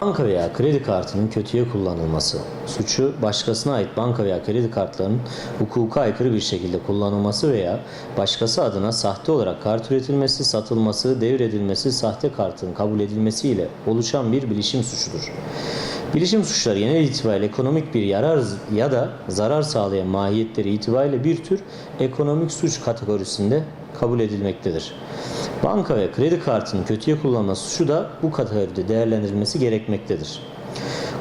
Banka veya kredi kartının kötüye kullanılması, suçu başkasına ait banka veya kredi kartlarının hukuka aykırı bir şekilde kullanılması veya başkası adına sahte olarak kart üretilmesi, satılması, devredilmesi, sahte kartın kabul edilmesiyle oluşan bir bilişim suçudur. Bilişim suçları genel itibariyle ekonomik bir yarar ya da zarar sağlayan mahiyetleri itibariyle bir tür ekonomik suç kategorisinde kabul edilmektedir. Banka ve kredi kartının kötüye kullanma suçu da bu kategoride değerlendirilmesi gerekmektedir.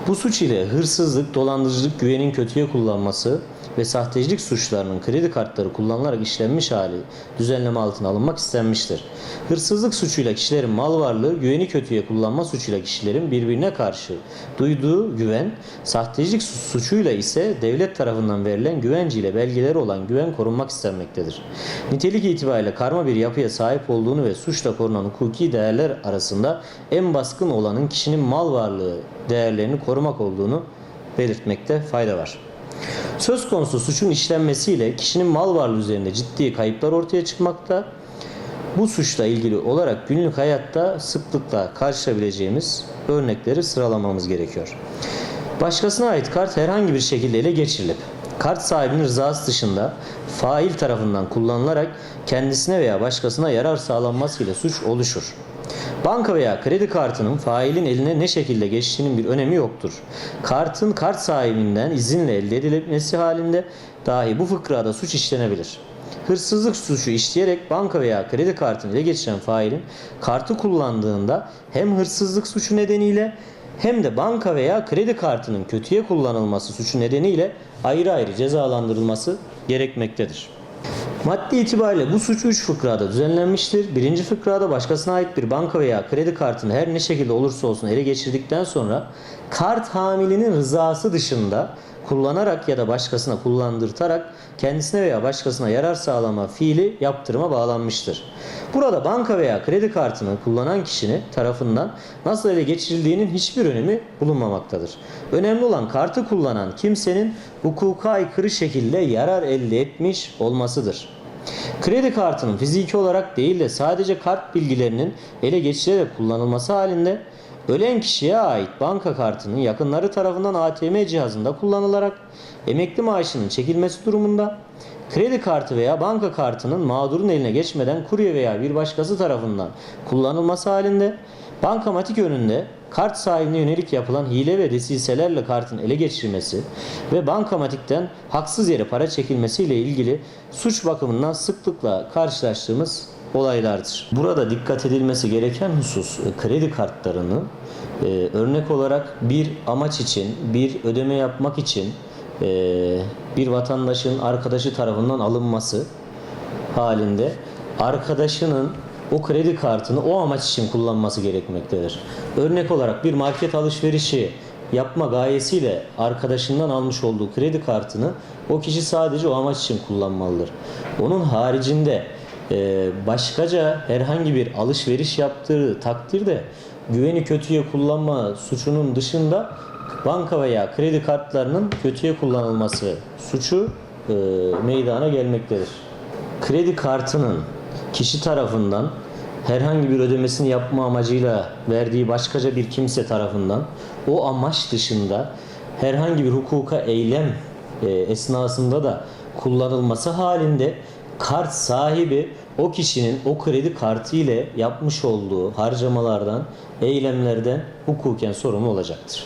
Bu suç ile hırsızlık, dolandırıcılık, güvenin kötüye kullanması ve sahtecilik suçlarının kredi kartları kullanılarak işlenmiş hali düzenleme altına alınmak istenmiştir. Hırsızlık suçuyla kişilerin mal varlığı, güveni kötüye kullanma suçuyla kişilerin birbirine karşı duyduğu güven, sahtecilik su- suçuyla ise devlet tarafından verilen güvence ile belgeleri olan güven korunmak istenmektedir. Nitelik itibariyle karma bir yapıya sahip olduğunu ve suçla korunan hukuki değerler arasında en baskın olanın kişinin mal varlığı değerlerini korumak olduğunu belirtmekte fayda var. Söz konusu suçun işlenmesiyle kişinin mal varlığı üzerinde ciddi kayıplar ortaya çıkmakta. Bu suçla ilgili olarak günlük hayatta sıklıkla karşılaşabileceğimiz örnekleri sıralamamız gerekiyor. Başkasına ait kart herhangi bir şekilde ele geçirilip kart sahibinin rızası dışında fail tarafından kullanılarak kendisine veya başkasına yarar sağlanmasıyla suç oluşur. Banka veya kredi kartının failin eline ne şekilde geçtiğinin bir önemi yoktur. Kartın kart sahibinden izinle elde edilmesi halinde dahi bu fıkrada suç işlenebilir. Hırsızlık suçu işleyerek banka veya kredi kartını ele geçiren failin kartı kullandığında hem hırsızlık suçu nedeniyle hem de banka veya kredi kartının kötüye kullanılması suçu nedeniyle ayrı ayrı cezalandırılması gerekmektedir. Maddi itibariyle bu suç 3 fıkrada düzenlenmiştir. Birinci fıkrada başkasına ait bir banka veya kredi kartını her ne şekilde olursa olsun ele geçirdikten sonra kart hamilinin rızası dışında kullanarak ya da başkasına kullandırtarak kendisine veya başkasına yarar sağlama fiili yaptırıma bağlanmıştır. Burada banka veya kredi kartını kullanan kişinin tarafından nasıl ele geçirildiğinin hiçbir önemi bulunmamaktadır. Önemli olan kartı kullanan kimsenin hukuka aykırı şekilde yarar elde etmiş olmasıdır. Kredi kartının fiziki olarak değil de sadece kart bilgilerinin ele geçirilerek kullanılması halinde ölen kişiye ait banka kartının yakınları tarafından ATM cihazında kullanılarak emekli maaşının çekilmesi durumunda kredi kartı veya banka kartının mağdurun eline geçmeden kurye veya bir başkası tarafından kullanılması halinde bankamatik önünde kart sahibine yönelik yapılan hile ve desiselerle kartın ele geçirilmesi ve bankamatikten haksız yere para çekilmesiyle ilgili suç bakımından sıklıkla karşılaştığımız olaylardır. Burada dikkat edilmesi gereken husus e, kredi kartlarını e, örnek olarak bir amaç için, bir ödeme yapmak için e, bir vatandaşın arkadaşı tarafından alınması halinde arkadaşının o kredi kartını o amaç için kullanması gerekmektedir. Örnek olarak bir market alışverişi yapma gayesiyle arkadaşından almış olduğu kredi kartını o kişi sadece o amaç için kullanmalıdır. Onun haricinde e, başkaca herhangi bir alışveriş yaptığı takdirde güveni kötüye kullanma suçunun dışında banka veya kredi kartlarının kötüye kullanılması suçu e, meydana gelmektedir. Kredi kartının kişi tarafından herhangi bir ödemesini yapma amacıyla verdiği başkaca bir kimse tarafından o amaç dışında herhangi bir hukuka eylem e, esnasında da kullanılması halinde kart sahibi o kişinin o kredi kartı ile yapmış olduğu harcamalardan, eylemlerden hukuken sorumlu olacaktır.